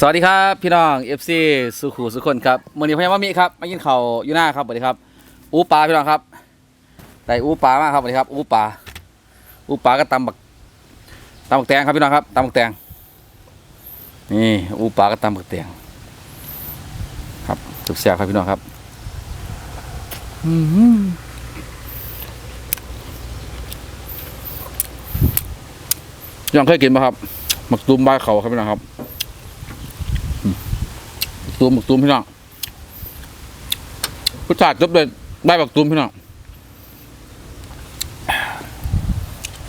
สวัสดีครับพี่น้อง FC สุขุสุขคนครับมื่อนี้พญามามีครับมากินเขาวอยู่หน้าครับสวัสดีครับ อูปลาพี่น้องครับได้อูปลามากครับสวัสดีครับ อูปลาอูปลาก็ตำบักตำบักแตงครับพี่น้องครับตำบักแตงนี่อูปลาก็ตำบักแตงครับสุดแซ่บครับพี่น้องครับอืยังเคยกินไหมครับหมักตูมใบเขาครับพี่น้องครับ ตูมบักตูมพี่น้องรสชาจบเลยใบบักตูมพี่น้อง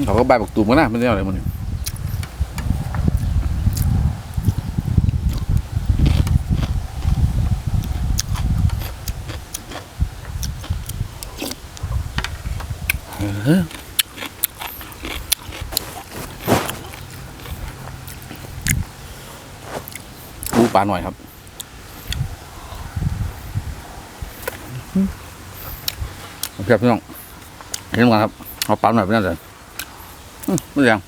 เขาก็ใบบักตูมกันนะมันเรียกอะไรมันเออปูปลาหน่อยครับ โอเคพี่น้องเห็นกันครับเอาปั๊มหน่อยพี่น้องเลยไม่ยัง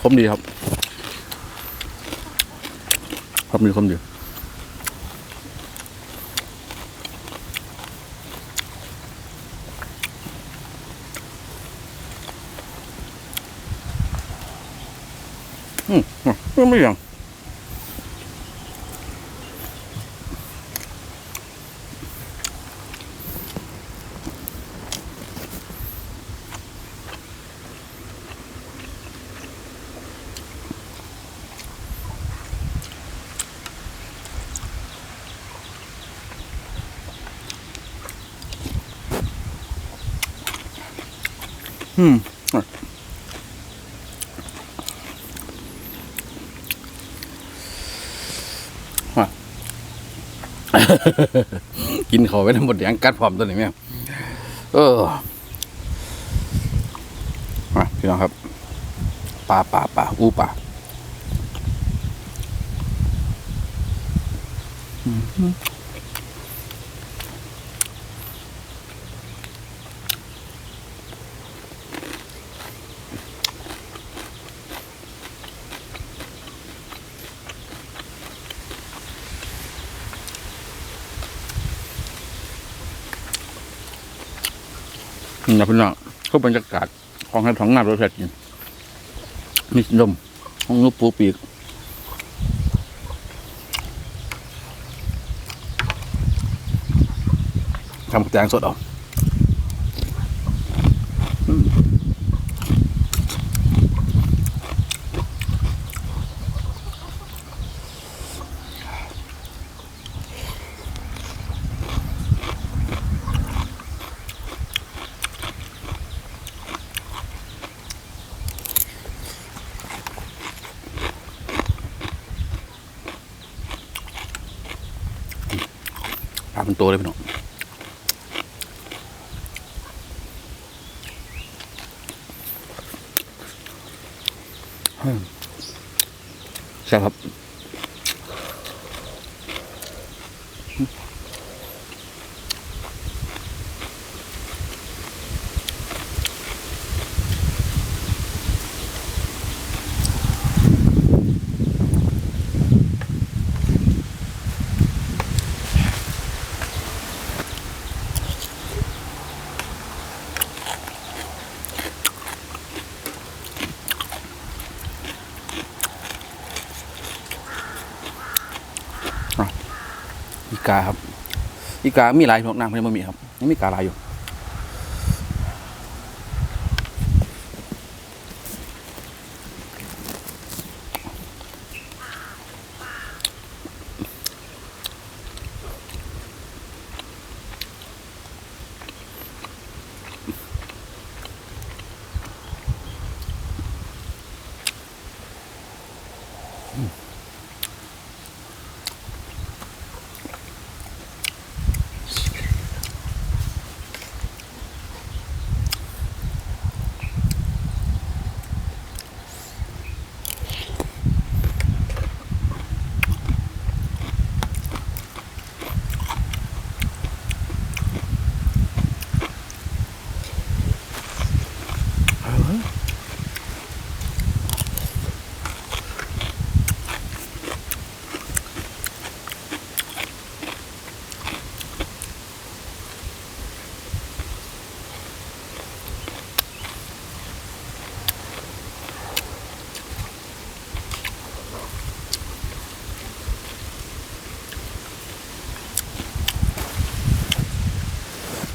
คมดีครับคมดีคมดี อืมอืมไม่ยัง อืม กินเขาไปทั้งหมดอย่างกัดพร้อมตัวนี้แม่เออมาพี่น้องครับปลาปลาปลาอู้ปลาอืม นี่นะพี่น้องก็บรรยากาศของให้ท้องน้ำรถแท็กซี่มีนมของนุปูปีกทำแตงสดเอาาเป็นตัวเลยพี่น้องอืมใช่ครับ กาครับอีกามีหลายพวกนางเพิ่นบ่มีครับยังมีกาหลายอยู่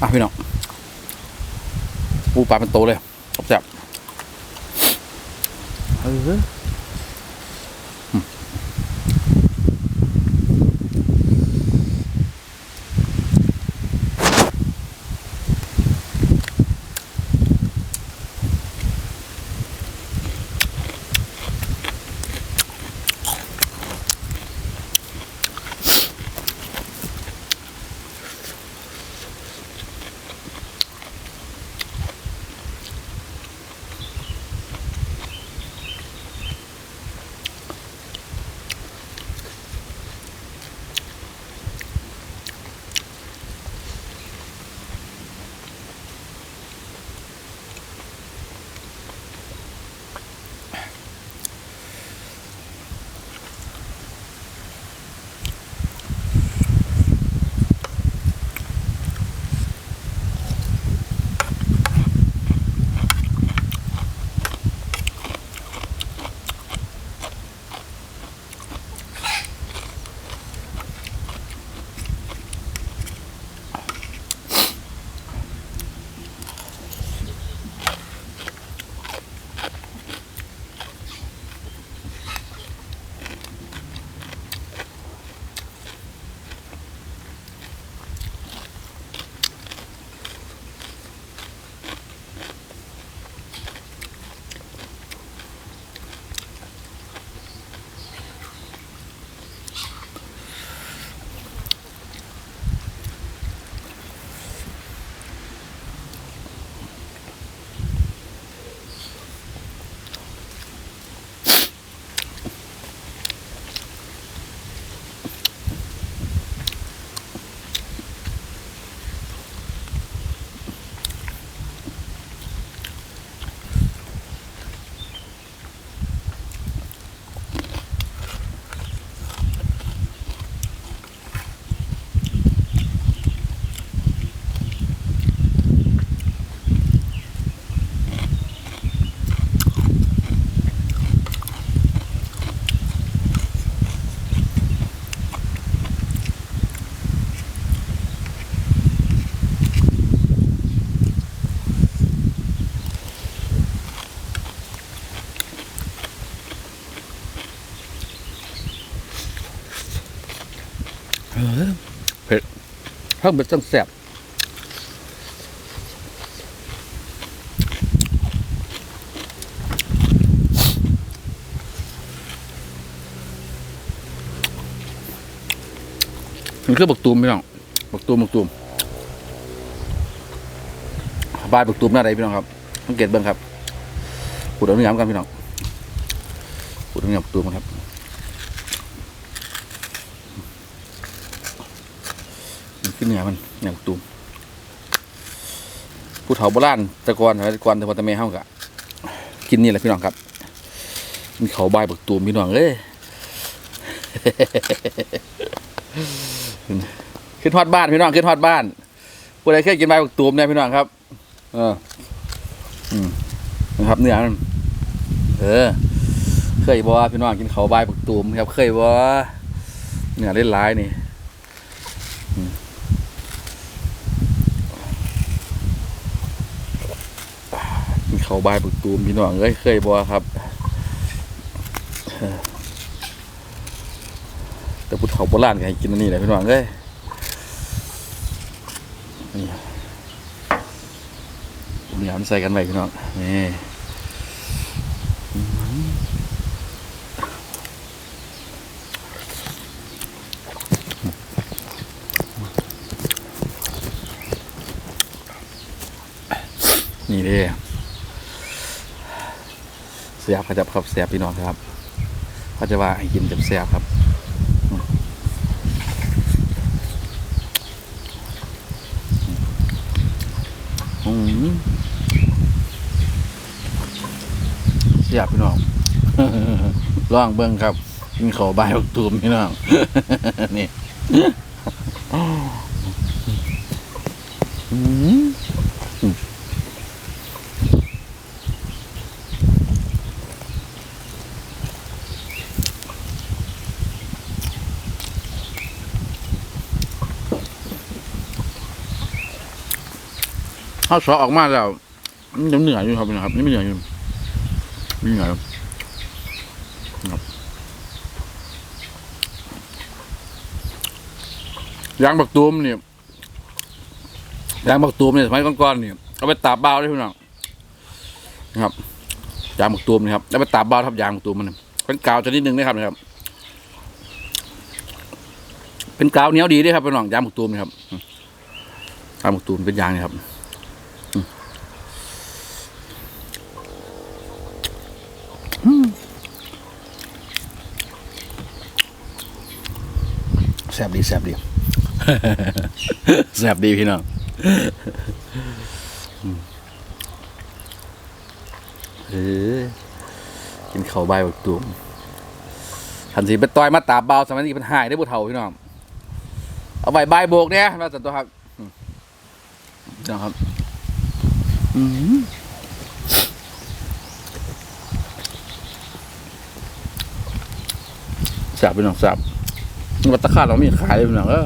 อะพี่น้องปูปลาเป็นโตเลยจับเออ เพิ่มเป็นจังแซ่บมันคือบักตูมพี่น้องบักตูมบักตูมบานบักตูมหน้าใดพี่น้องครับสังเกตเบิ่งครับขูดเอาเนื้อมากันพี่น้องขูดเอาเนื้อบักตูมครับ มันขึ้นเนือมันเนือบักตูมผู้เฒ่าโบราณต่ก่อนต่ก่อนต่พอแตะเมเฮากะกินนี่แหละพี่น้องครับมีเขาใบบักตูมพี่น้องเอ้ยขึ้นทอดบ้านพี่น้องขึ้นทอดบ้านผู้ใดเคยกินใบบักตูมเนี่ยพี่น้องครับ เอออืมนะครับเนื้อมันเออ เคยบ่ว่าพี่น้องกินเขาใบาบักตูมครับ เคยบ่เนื้อเล่นร้ายนี่ เขาวบายบึกตูมพี่น้องเอ้ยเคยบ่ครับแต่พุทธเขาโบราณก็ให้กินอันนี้แหละพี่น้องเอ้ยนี่นี่มันใส่กันไว้พี่น้องนี่นี่เด้ สียบเขาจะครับเสียบพี่น้องครับเขาจะว่าให้กินจับเสียบครับอืมเสียบพี่น้องลองเบิ้งครับกินขาวบายบักตูมพี่น้องนี่อืมาวซอออกมาแล้วมันยังเหนื่อยอยู่ครับน้องครับนี่ไม่เหนื่อยอยู่ไม่เหนื่อยครับครับยางบักตูมเนี่ยยางบักตูมเนี่ยสมัยก่อนๆเนี่ยเอาไปตากเบาได้พี่น้องนะครับยางบักตูมนะครับเอาไปตากเบาทับยางบักตูมมันเป็นกาวชนิดหนึ่งนะครับนะครับ เป็นกาวเหนียวดีด้วยครับพี่น้องยางบักตูมนะครับยางบักตูมเป็นยางนะครับ แซบดีแซบดีแซบดีพี่น้องอืมเออกินข้าวใบบักตูมทันสีเป็นต่อยมาตาเบาสมัยนี้เป็นหายได้บุเท่าพี่น้องเอาใบใบายโบกเนี่ยมาสันตัวครับอืมพี่น้องครับอืมแซบพี่น้องแซบ วัตตะคาดเรามีขายเลยพี่น้องเออ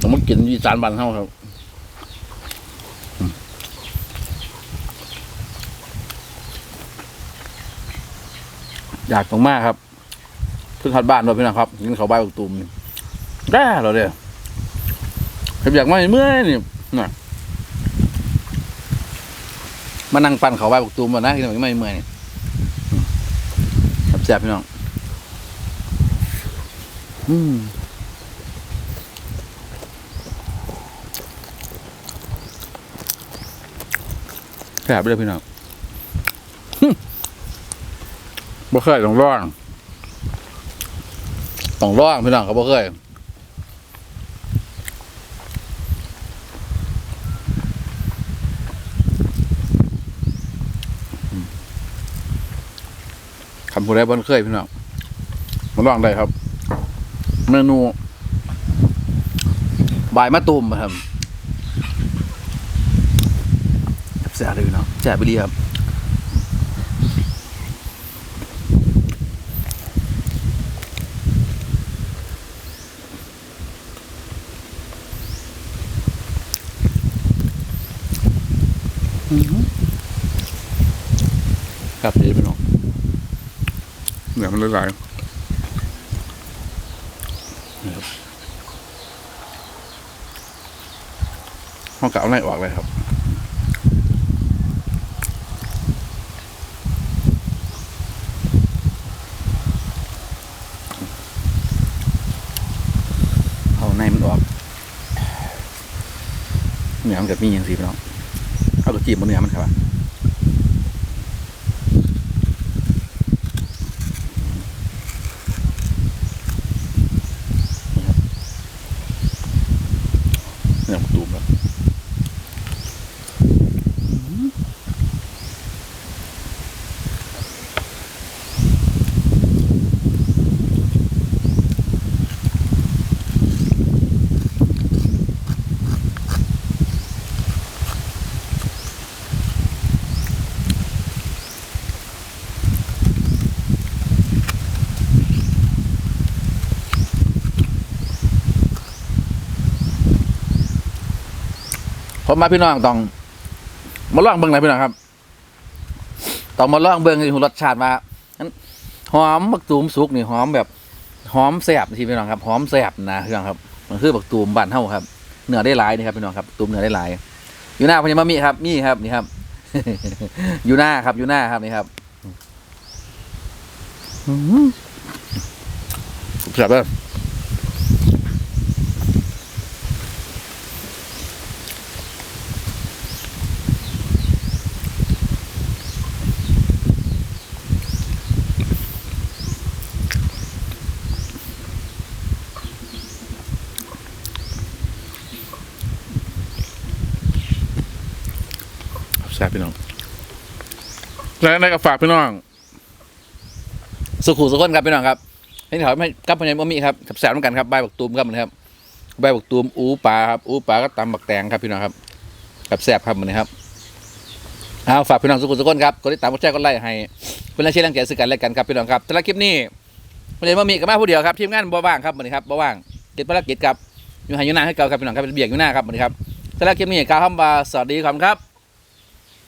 ต้องมากินยีจานบันเท่าครับอยากตรงมากครับเพิ่งขัดบ้านเราพี่น้องครับกินเขาวใบบักตูมได้เราเดียวผมอยากมาเมื่อนี่น่ะมานั่งปั่นเขาวใบบักตูมมานะกินไม่เมื่อนี่ครับแซ่บพี่น้อง อืมแสบเลยพี่น้องบ่เคยต้องร้องต้องร้องพี่น้องเขาบ่เคยคำพูดได้บ่เคยพี่น้องมาลองได้ครับ เมนูบายมะตูมครับแซ่บเลยพี่น้องแซ่บไปดีครับครับดีพี่น้องเดี๋ยวมันละลาย นี่ครับห้องกะเอาไหนออกเลยครับเอาในมันออกเหนื้อมันกับมีอย่างสิพี่น้องเอากระจีบบนเหนื้อมันครับ ผมมาพี่น้องต้อง มาลองเบิ่งหน่อยพี่น้องครับต้องมาลองเบิ่งรสชาติว่าอันหอมบักตูมสุกนี่หอมแบบหอมแซ่บที่พี่น้องครับหอมแซ่บนะพี่น้องครับ มันคือบักตูมบ้านเฮาครับเนื้อได้หลายนี่ครับพี่น้องครับตูมเนื้อได้หลาย อยู่หน้าพญามามีครับนี่ครับนี่ครับ อยู่หน้าครับอยู่หน้าครับนี่ครับอื้อหือแซ่บเลย พี่น้องแล้วในกับฝากพี่น้อง สุขุสุขคนครับพี่น้องครับให้ถามให้กับพญามามีครับกับแซ่บเหมือนกันครับใบบักตูมครับนครับใบบักตูมอูปลาครับอูปลาก็ตำบักแตงครับพี่น้องครับกับแซ่บครับเหมือนครับเอาฝากพี่น้องสุขุสุขคนครับกดติดตามกดแชร์กดไลค์ให้เป็นแรงเชียร์แรงใจสื่อกันและกันครับพี่น้องครับแต่ละคลิปนี้พญามามีกับมาผู้เดียวครับทีมงานบ่ว่างครับเหมือนครับบ่ว่างติดภารกิจครับอยู่ไหอยู่หน้าให้เก่าครับพี่น้องครับเป็นเบียกอยู่หน้าครับเหมือนครับแต่ละคลิปนี้กล่าวคำว่าสวัสดีครับ